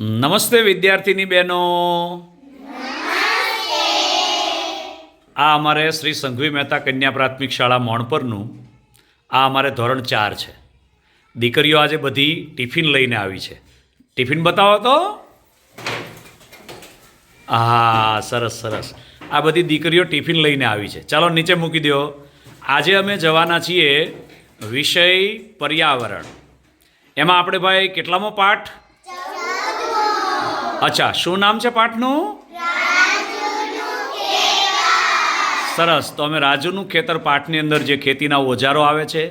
નમસ્તે વિદ્યાર્થીની બહેનો. આ અમારે શ્રી સંઘવી મહેતા કન્યા પ્રાથમિક શાળા મોણપરનું. આ અમારે ધોરણ ચાર છે. દીકરીઓ આજે બધી ટિફિન લઈને આવી છે. ટિફિન બતાવો તો. હા સરસ સરસ. આ બધી દીકરીઓ ટિફિન લઈને આવી છે. ચાલો નીચે મૂકી દો. આજે અમે જવાના છીએ વિષય પર્યાવરણ. એમાં આપણે ભાઈ કેટલામો પાઠ? અચ્છા, શું નામ છે પાઠનું? સરસ. તો અમે રાજુનું ખેતર પાઠની અંદર જે ખેતીના ઓજારો આવે છે,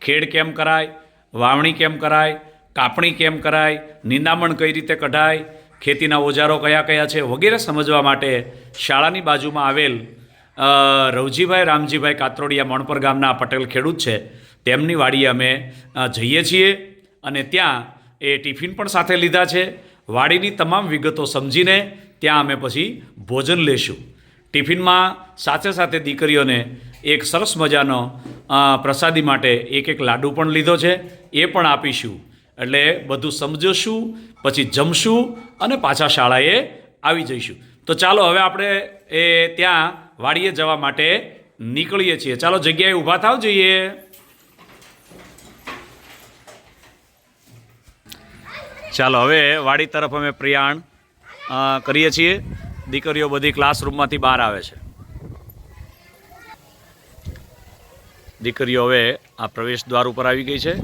ખેડ કેમ કરાય, વાવણી કેમ કરાય, કાપણી કેમ કરાય, નિંદામણ કઈ રીતે કઢાય, ખેતીના ઓજારો કયા કયા છે વગેરે સમજવા માટે શાળાની બાજુમાં આવેલ રવજીભાઈ રામજીભાઈ કાત્રોડિયા મણપર ગામના પટેલ ખેડૂત છે. તેમની વાડીએ અમે જઈએ છીએ અને ત્યાં એ ટિફિન પણ સાથે લીધા છે. વાડીની તમામ વિગતો સમજીને ત્યાં અમે પછી ભોજન લેશું. ટિફિનમાં સાથે સાથે દીકરીઓને એક સરસ મજાનો પ્રસાદી માટે એક એક લાડુ પણ લીધો છે. એ પણ આપીશું. એટલે બધું સમજશું, પછી જમશું અને પાછા શાળાએ આવી જઈશું. તો ચાલો હવે આપણે એ ત્યાં વાડીએ જવા માટે નીકળીએ છીએ. ચાલો જગ્યાએ ઊભા થાવ જોઈએ. ચાલો, હવે વાડી તરફ અમે પ્રયાણ કરીએ છીએ. દીકરીઓ બધી ક્લાસરૂમમાંથી બહાર આવે છે. દીકરીઓ હવે આ પ્રવેશ દ્વાર ઉપર આવી ગઈ છે.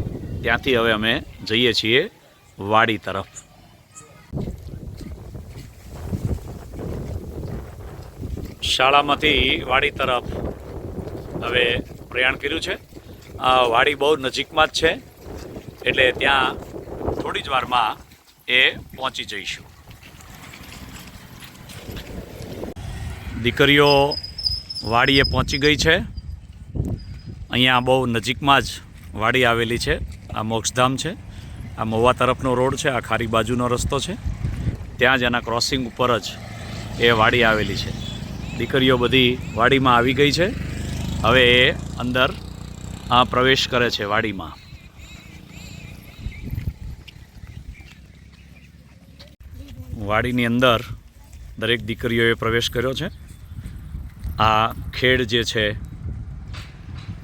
ત્યાંથી હવે અમે જઈએ છીએ વાડી તરફ. શાળામાંથી વાડી તરફ હવે પ્રયાણ કર્યું છે. આ વાડી બહુ નજીકમાં જ છે. એટલે ત્યાં થોડી જ વારમાં એ પહોંચી જઈશું. દીકરીઓ વાડીએ પહોંચી ગઈ છે. અહીંયા બહુ નજીકમાં જ વાડી આવેલી છે. આ મોક્ષધામ છે. આ મહુવા તરફનો રોડ છે. આ ખારી બાજુનો રસ્તો છે. ત્યાં જ એના ક્રોસિંગ ઉપર જ એ વાડી આવેલી છે. દીકરીઓ બધી વાડીમાં આવી ગઈ છે. હવે એ અંદર પ્રવેશ કરે છે વાડીમાં. વાડીની અંદર દરેક દીકરીઓએ પ્રવેશ કર્યો છે. આ ખેડ જે છે,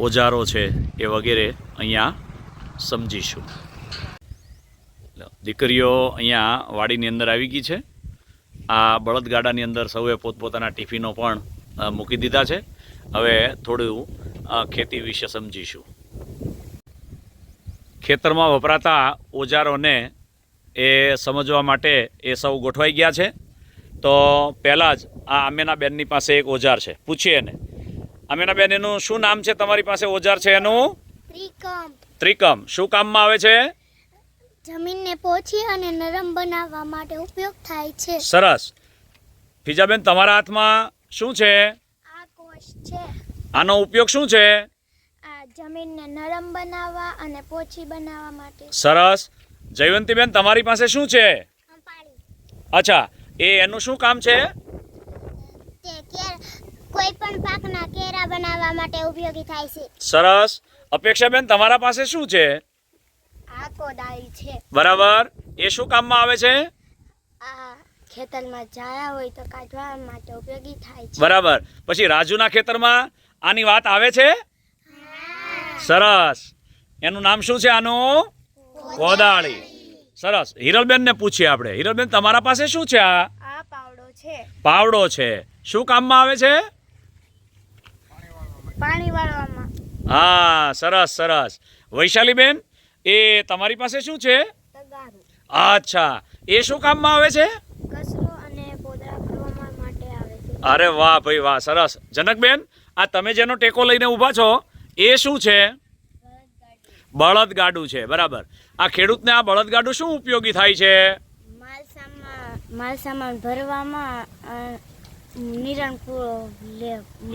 ઓજારો છે એ વગેરે અહીંયા સમજીશું. દીકરીઓ અહીંયા વાડીની અંદર આવી ગઈ છે. આ બળદગાડાની અંદર સૌએ પોતપોતાના ટિફિનો પણ મૂકી દીધા છે. હવે થોડું ખેતી વિશે સમજીશું. ખેતરમાં વપરાતા ઓજારોને એ સમજવા માટે એ સૌ ગોઠવાઈ ગયા છે. તો પહેલાં જ આ આમેના બેનની પાસે એક ઓજાર છે. પૂછીએ એને. આમેના બેન એનું શું નામ છે? તમારી પાસે ઓજાર છે એનું? ત્રિકમ. ત્રિકમ. શું કામમાં આવે છે? જમીનને પોછી અને નરમ બનાવવા માટે ઉપયોગ થાય છે. સરસ. ફિજાબેન તમારા હાથમાં શું છે? આ કોષ છે. આનો ઉપયોગ શું છે? આ જમીનને નરમ બનાવવા અને પોછી બનાવવા માટે. સરસ. જયવંતીબેન તમારી પાસે શું છે? અચ્છા એ એનું શું કામ છે? કોઈ પણ પાકના કેરા બનાવવા માટે ઉપયોગી થાય છે. સરસ. અપેક્ષાબેન તમારા પાસે શું છે? આ કોદાળી છે. બરાબર. એ શું કામમાં આવે છે? આ ખેતરમાં જાયા હોય તો કાઢવા માટે ઉપયોગી થાય છે. બરાબર. પછી રાજુના ખેતરમાં આની વાત આવે છે? સરસ. એનું નામ શું છે આનું? કોદાળી. સરસ. હિરલબેનને પૂછીએ આપણે. હિરલબેન તમારા પાસે શું છે આ? આ પાવડો છે. પાવડો છે. શું કામમાં આવે છે? પાણી વાળવામાં. હા સરસ સરસ. વૈશાલીબેન એ તમારી પાસે શું છે? અચ્છા. એ શું કામમાં આવે છે? અરે વાહ ભાઈ વાહ સરસ. જનકબેન આ તમે જેનો ટેકો લઈને ઊભા છો એ શું છે? બળદગાડું છે બરાબર. આ ખેડૂતને આ બળદગાડું શું ઉપયોગી થાય છે? માલ સામાન ભરવામાં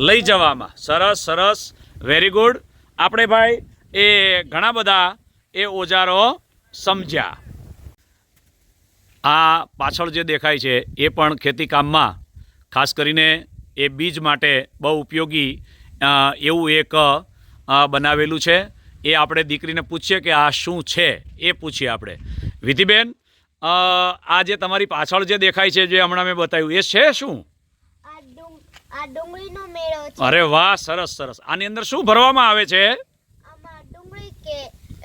લઈ જવામાં. સરસ સરસ. વેરી ગુડ આપણે ભાઈ એ ઘણા બધા એ ઓજારો સમજ્યા. આ પાછળ જે દેખાય છે એ પણ ખેતી કામમાં ખાસ કરીને એ બીજ માટે બહુ ઉપયોગી એવું એક બનાવેલું છે. એ આપણે દીકરીને પૂછીએ કે આ શું છે? એ પૂછીએ આપણે. વિધિબેન આ જે તમારી પાછળ જે દેખાય છે જે હમણાં મેં બતાવ્યું એ છે શું? અરે વાહ સરસ સરસ. આની અંદર શું ભરવામાં આવે છે? આમાં ડુંગળી કે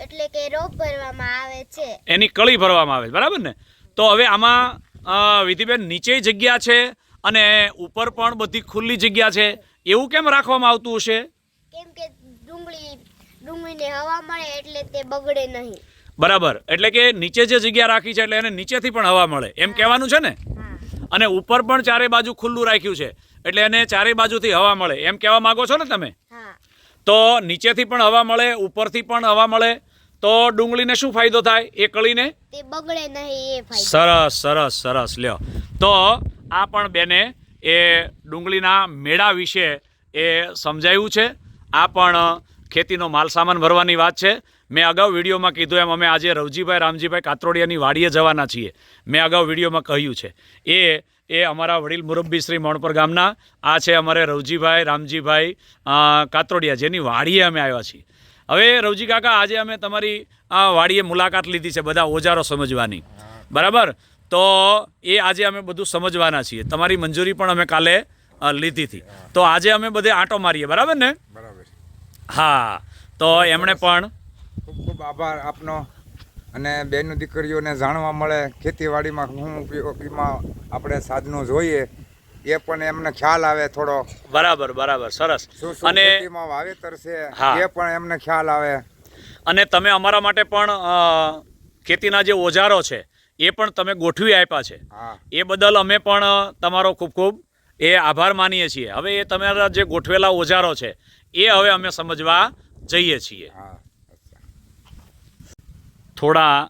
એટલે કે રોપ ભરવામાં આવે છે. એની કળી ભરવામાં આવે છે બરાબર ને? તો હવે આમાં વિધિબેન નીચે જગ્યા છે અને ઉપર પણ બધી ખુલ્લી જગ્યા છે. એવું કેમ રાખવામાં આવતું હશે? કેમ કે ડુંગળી ડુંગળીને હવા મળે એટલે તે બગડે નહીં. બરાબર. એટલે કે નીચે જે જગ્યા રાખી છે એટલે એને નીચેથી પણ હવા મળે. એમ કહેવાનું છે ને? અને ઉપર પણ ચારે બાજુ ખુલ્લું રાખ્યું છે. એટલે એને ચારે બાજુથી હવા મળે. એમ કહેવા માંગો છો ને તમે? તો નીચેથી પણ હવા મળે ઉપરથી પણ હવા મળે. તો ડુંગળીને શું ફાયદો થાય? એ કળીને? તે બગડે નહીં એ ફાયદો. સરસ સરસ સરસ. લ્યો. તો આ પણ બેને એ ડુંગળીના મેળા વિશે એ સમજાયું છે. આ પણ ખેતીનો માલ સામાન ભરવાની વાત છે. મેં અગાઉ વિડીયોમાં કીધું એમ, અમે આજે રવજીભાઈ રામજીભાઈ કાતરોડિયાની વાડીએ જવાના છીએ. મેં અગાઉ વિડીયોમાં કહ્યું છે. એ એ અમારા વડીલ મુરબ્બી શ્રી મોણપર ગામના, આ છે અમારે રવજીભાઈ, રામજીભાઈ કાતરોડિયા, જેની વાડીએ અમે આવ્યા છીએ. હવે રવજી કાકા, આજે અમે તમારી વાડીએ મુલાકાત લીધી છે બધા ઓજારો સમજવાની. બરાબર? તો એ આજે અમે બધું સમજવાના છીએ. તમારી મંજૂરી પણ અમે કાલે લીધી હતી. તો આજે અમે બધે આંટો મારીએ. બરાબર ને? હા તો એમણે પણ ખૂબ ખૂબ આભાર આપનો અને બેનું દીકરીઓને જાણવા મળે ખેતીવાડીમાં શું ઉપયોગીમાં આપણે સાધનો જોઈએ એ પણ એમને ખ્યાલ આવે થોડો. બરાબર બરાબર સરસ. અને એમાં વાવેતર છે હા. એ પણ એમને ખ્યાલ આવે. અને તમે અમારા માટે પણ ખેતીના જે ઓજારો છે એ પણ તમે ગોઠવી આપ્યા છે. હા. એ બદલ અમે પણ તમારો ખૂબ ખૂબ એ આભાર માનીએ છીએ. હવે એ તમારા જે ગોઠવેલા ઓજારો છે એ હવે અમે સમજવા જઈએ છીએ. હા થોડા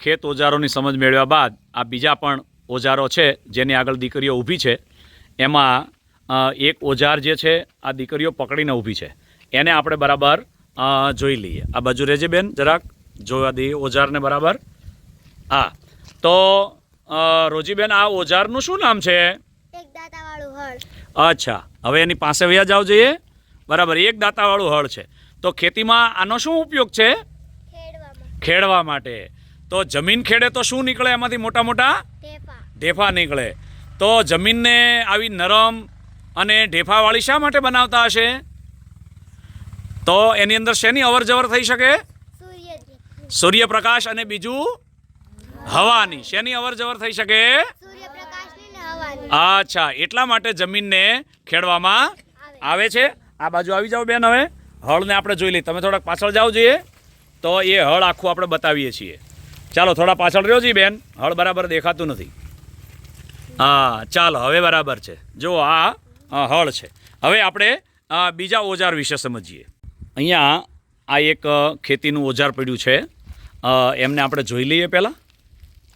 ખેત ઓજારોની સમજ મેળવ્યા બાદ આ બીજા પણ ઓજારો છે જેની આગળ દીકરીઓ ઊભી છે. એમાં એક ઓજાર જે છે આ દીકરીઓ પકડીને ઊભી છે. એને આપણે બરાબર જોઈ લઈએ. આ બાજુ રહેજે બેન જરાક. જોવા દઈએ ઓજારને બરાબર. હા. તો રોજીબેન આ ઓજારનું શું નામ છે? અચ્છા. હવે એની પાસે વયા જાવ જોઈએ? બરાબર એક દાંતાવાળું હળ છે. તો ખેતીમાં આનો શું ઉપયોગ છે? ખેડવા માટે. તો જમીન ખેડે તો શું નીકળે એમાંથી મોટા મોટા? ઢેફા. નીકળે. તો જમીનને આવી નરમ અને ઢેફાવાળી શા માટે બનાવતા હશે? તો એની અંદર શેની અવર જવર થઈ શકે? સૂર્યપ્રકાશ અને બીજું હવાની. શેની અવર જવર થઈ શકે? અચ્છા એટલા માટે જમીનને ખેડવામાં આવે. છે. આ બાજુ આવી જાઓ બેન હવે. હળને આપણે જોઈ લઈએ. તમે થોડાક પાછળ જાઓ જોઈએ. તો એ હળ આખું આપણે બતાવીએ છીએ. ચાલો થોડા પાછળ રહ્યો છીએ બેન. હળ બરાબર દેખાતું નથી. હા ચાલો હવે બરાબર છે. જો આ હળ છે. હવે આપણે બીજા ઓજાર વિશે સમજીએ. અહીંયા આ એક ખેતીનું ઓજાર પડ્યું છે. એમને આપણે જોઈ લઈએ પહેલાં.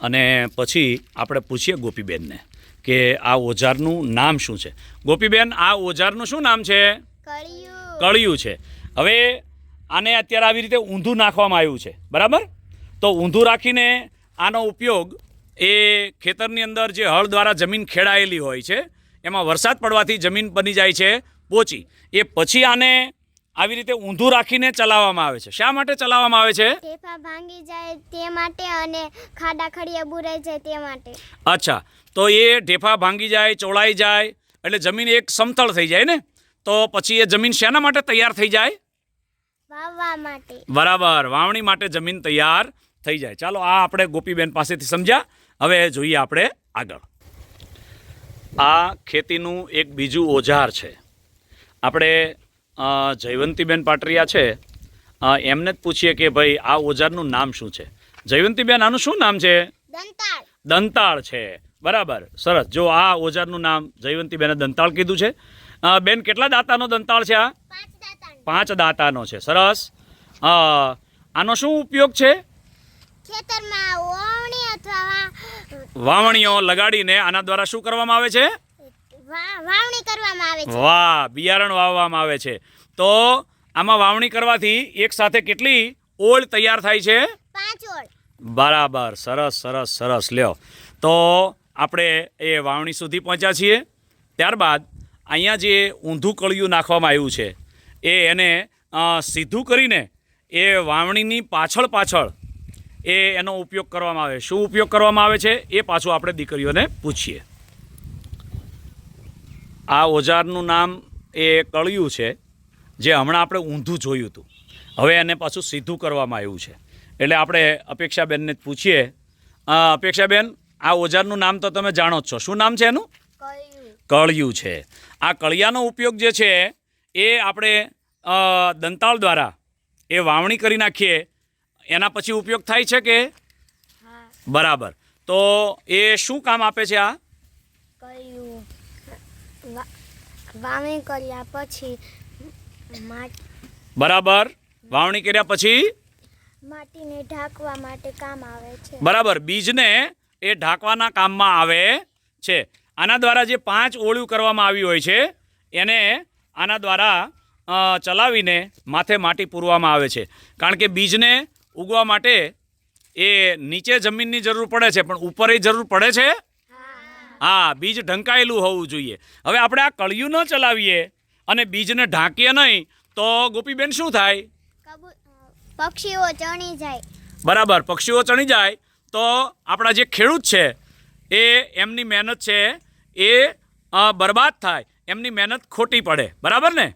અને પછી આપણે પૂછીએ ગોપીબેનને. કે આ ઓજારનું નામ શું છે? ગોપીબેન આ ઓજારનું શું નામ છે? કળિયું. કળિયું છે. હવે આને અત્યારે આવી રીતે ઊંધું નાખવામાં આવ્યું છે. બરાબર? તો ઊંધું રાખીને આનો ઉપયોગ એ ખેતરની અંદર જે હળ દ્વારા જમીન ખેડાયેલી હોય છે એમાં વરસાદ પડવાથી જમીન બની જાય છે પોચી. એ પછી આને આવી રીતે ઊંધું રાખીને ચલાવવામાં આવે છે. શા માટે ચલાવવામાં આવે છે? ટેપા ભાંગી જાય તે માટે અને ખાડા ખડિયા બુરાઈ જાય તે માટે. અચ્છા. તો એ ઢેફા ભાંગી જાય ચોળાઈ જાય એટલે જમીન એક સમતળ થઈ જાય ને? તો પછી એ જમીન શેના માટે તૈયાર થઈ જાય? વાવવા માટે. બરાબર. વાવણી માટે જમીન તૈયાર થઈ જાય. ચાલો આ આપણે ગોપીબેન પાસેથી સમજ્યા. હવે જોઈએ આપણે આગળ. આ ખેતીનું એક બીજું ઓજાર છે. આપણે જયવંતીબેન પાટરિયા છે. એમને જ પૂછીએ કે ભાઈ આ ઓજારનું નામ શું છે? જયવંતીબેન આનું શું નામ છે? દંતાળ. છે. બરાબર. સરસ. જો આ ઓજારનું નામ જયવંતીબેને દંતાળ કીધું છે. બેન કેટલા દાંતાનો દંતાળ છે આ? પાંચ દાંતાનો. છે. સરસ. આનો શું ઉપયોગ છે? વાવણીઓ લગાડીને આના દ્વારા શું કરવામાં આવે છે? વાવણી કરવામાં આવે છે. વાહ બિયારણ વાવવામાં આવે છે. તો આમાં વાવણી કરવાથી એક સાથે કેટલી ઓળ તૈયાર થાય છે? પાંચ ઓળ. બરાબર સરસ સરસ સરસ. લ્યો. તો આપણે એ વાવણી સુધી પહોંચ્યા છીએ. ત્યારબાદ અહીંયા જે ઊંધું કળિયું નાખવામાં આવ્યું છે એ એને સીધું કરીને એ વાવણીની પાછળ પાછળ એ એનો ઉપયોગ કરવામાં આવે. શું ઉપયોગ કરવામાં આવે છે? એ પાછું આપણે દીકરીઓને પૂછીએ. આ ઓજારનું નામ એ કળિયું છે જે હમણાં આપણે ઊંધું જોયું હતું. હવે એને પાછું સીધું કરવામાં આવ્યું છે. એટલે આપણે અપેક્ષાબેનને જ પૂછીએ. અપેક્ષાબેન આ ઓજારનું નામ તો તમે જાણો જ છો. શું નામ છે એનું? કળિયું. છે. આ કળિયાનો ઉપયોગ જે છે એ આપણે દંતાળ દ્વારા એ વાવણી કરી નાખીએ. એના પછી ઉપયોગ થાય છે કે? બરાબર. તો એ શું કામ આપે છે આ? વાવણી કર્યા પછી બરાબર. વાવણી કર્યા પછી? માટીને ઢાંકવા માટે કામ આવે છે. બરાબર. બીજને એ ઢાંકવાના કામમાં આવે છે. આના દ્વારા જે પાંચ ઓળિયું કરવામાં આવી હોય છે એને આના દ્વારા ચલાવીને માથે માટી પૂરવામાં આવે છે. કારણ કે બીજને ઉગવા માટે એ નીચે જમીનની જરૂર પડે છે પણ ઉપર એ જરૂર પડે છે હા બીજ ઢંકાયેલું હોવું જોઈએ. હવે આપણે આ કળિયું ન ચલાવીએ અને બીજને ઢાંકીએ નહીં તો ગોપીબેન શું થાય? પક્ષીઓ ચણી જાય. બરાબર પક્ષીઓ ચણી જાય. તો આપણા જે ખેડૂત છે એ એમની મહેનત છે એ બરબાદ થાય. એમની મહેનત ખોટી પડે. બરાબર ને?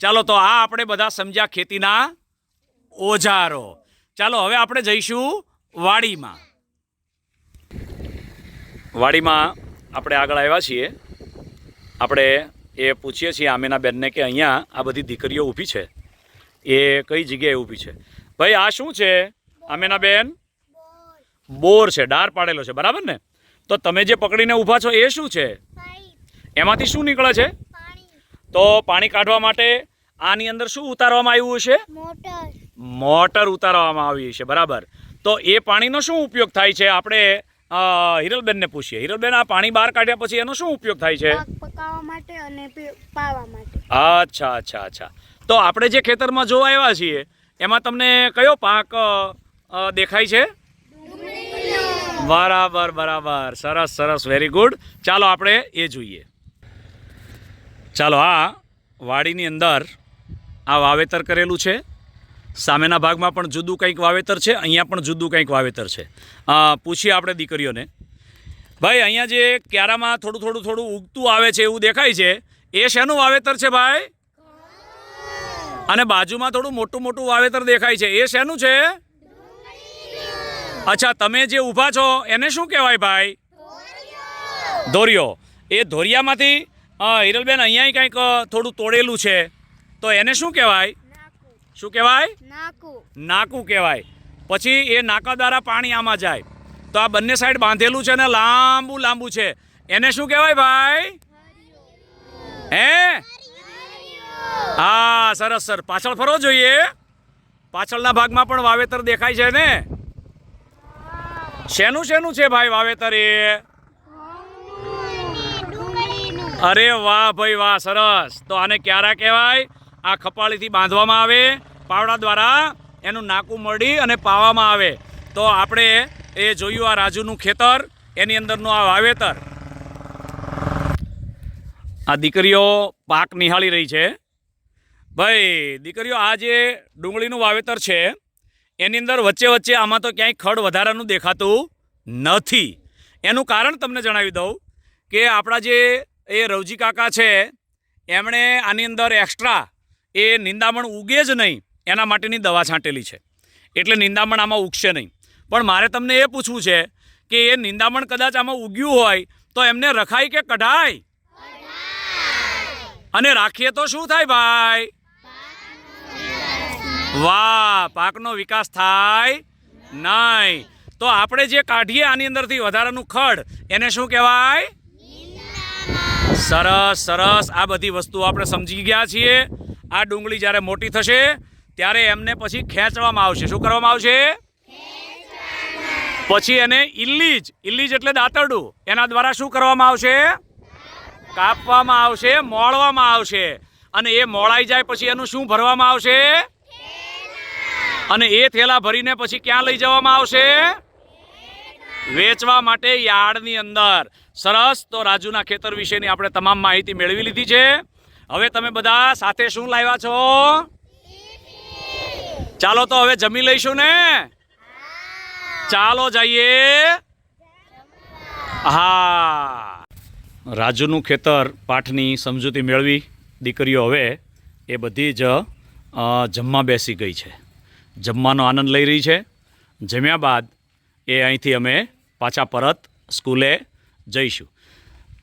ચાલો તો આ આપણે બધા સમજ્યા ખેતીના ઓજારો. ચાલો હવે આપણે જઈશું વાડીમાં. વાડીમાં આપણે આગળ આવ્યા છીએ. આપણે એ પૂછીએ છીએ આમેના બેનને કે અહીંયા આ બધી દીકરીઓ ઊભી છે? એ કઈ જગ્યાએ ઊભી છે? ભાઈ આ શું છે? આમેના બેન? બોર છે ડાર પાડેલો છે બરાબર ને? તો તમે જે પકડીને ઊભા છો એ શું છે? એમાંથી શું નીકળે છે? તો પાણી કાઢવા માટે આની અંદર શું ઉતારવામાં આવ્યું છે મોટર. ઉતારવામાં આવી છે બરાબર. તો એ પાણીનો શું ઉપયોગ થાય છે? આપણે હિરલબેનને પૂછીએ. હિરલબેન આ પાણી બહાર કાઢ્યા પછી એનો શું ઉપયોગ થાય છે? પકાવવા માટે અને પાવા માટે. અચ્છા અચ્છા અચ્છા. તો આપણે જે ખેતરમાં જોવા આવ્યા છીએ એમાં તમને કયો પાક દેખાય છે? બરાબર બરાબર. સરસ સરસ. વેરી ગુડ ચાલો આપણે એ જોઈએ. ચાલો આ વાડીની અંદર આ વાવેતર કરેલું છે. સામેના ભાગમાં પણ જુદું કંઈક વાવેતર છે, અહીંયા પણ જુદું કંઈક વાવેતર છે. પૂછીએ આપણે દીકરીઓને. ભાઈ, અહીંયા જે ક્યારામાં થોડું થોડું થોડું ઉગતું આવે છે એવું દેખાય છે, એ શેનું વાવેતર છે ભાઈ? અને બાજુમાં થોડું મોટું મોટું વાવેતર દેખાય છે, એ શેનું છે? અચ્છા, તમે જે ઊભા છો, એને શું કહેવાય ભાઈ? ધોરિયો. એ ધોરિયામાંથી હિરલબેન અહીંયા કંઈક થોડું તોડેલું છે, તો એને શું કહેવાય? શું કહેવાય? નાકું. કહેવાય. પછી એ નાકા દ્વારા પાણી આમાં જાય. તો આ બંને સાઈડ બાંધેલું છે ને લાંબુ લાંબુ છે. એને શું કહેવાય ભાઈ? હે? હા સરસ સર પાછળ ફરવો જોઈએ. પાછળના ભાગમાં પણ વાવેતર દેખાય છે ને? શેનું શેનું છે ભાઈ વાવેતર એ? અરે વાહ ભાઈ વાહ સરસ. તો આને ક્યારા કહેવાય? આ ખપાળીથી બાંધવામાં આવે. પાવડા દ્વારા એનું નાકું મળી અને પાવામાં આવે. તો આપણે એ જોયું આ રાજુનું ખેતર, એની અંદરનું આ વાવેતર. આ દીકરીઓ પાક નિહાળી રહી છે. ભાઈ, દીકરીઓ, આ જે ડુંગળીનું વાવેતર છે, એની અંદર વચ્ચે વચ્ચે આમાં તો ક્યાંય ખડ વધારાનું દેખાતું નથી. એનું કારણ તમને જણાવી દઉં કે આપણા જે એ રવજી કાકા છે, એમણે આની અંદર એક્સ્ટ્રા એ નિંદામણ ઉગે જ નહીં. એના માટેની દવા છાંટેલી છે. એટલે નિંદામણ આમાં ઉગશે નહીં. પણ મારે તમને એ પૂછવું છે કે એ નિંદામણ કદાચ આમાં ઉગ્યું હોય તો એમને રખાય કે કઢાય? અને રાખીએ તો શું થાય ભાઈ? વાહ પાકનો વિકાસ થાય નહીં. તો આપણે જે કાઢીએ આની અંદરથી વધારાનું ખડ એને શું કહેવાય? સરસ સરસ. આ બધી વસ્તુ આપણે સમજી ગયા છીએ. આ ડુંગળી જ્યારે મોટી થશે ત્યારે એમને પછી ખેંચવામાં આવશે. શું કરવામાં આવશે? પછી એને ઇલ્લીજ ઇલ્લીજ એટલે દાંતરડું. એના દ્વારા શું કરવામાં આવશે? કાપવામાં આવશે મોળવામાં આવશે. અને એ મોળાઈ જાય પછી એનું શું ભરવામાં આવશે? અને એ થેલા ભરીને પછી ક્યાં લઈ જવામાં આવશે? વેચવા માટે યાર્ડની અંદર. સરસ. તો રાજુના ખેતર વિશેની આપણે તમામ માહિતી મેળવી લીધી છે. હવે તમે બધા સાથે શું લાવ્યા છો? ચાલો તો હવે જમી લઈશું ને? ચાલો જઈએ. હા. રાજુનું ખેતર પાઠની સમજૂતી મેળવી દીકરીઓ હવે એ બધી જ જમવા બેસી ગઈ છે. જમવાનો આનંદ લઈ રહી છે. જમ્યા બાદ એ અહીંથી અમે પાછા પરત સ્કૂલે જઈશું.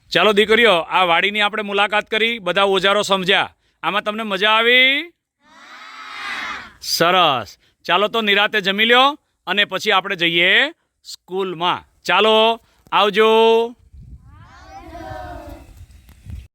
ચાલો દીકરીઓ, આ વાડીની આપણે મુલાકાત કરી, બધા ઓજારો સમજ્યા. આમાં તમને મજા આવી? સરસ. ચાલો તો નિરાતે જમી લ્યો અને પછી આપણે જઈએ સ્કૂલમાં. ચાલો આવજો.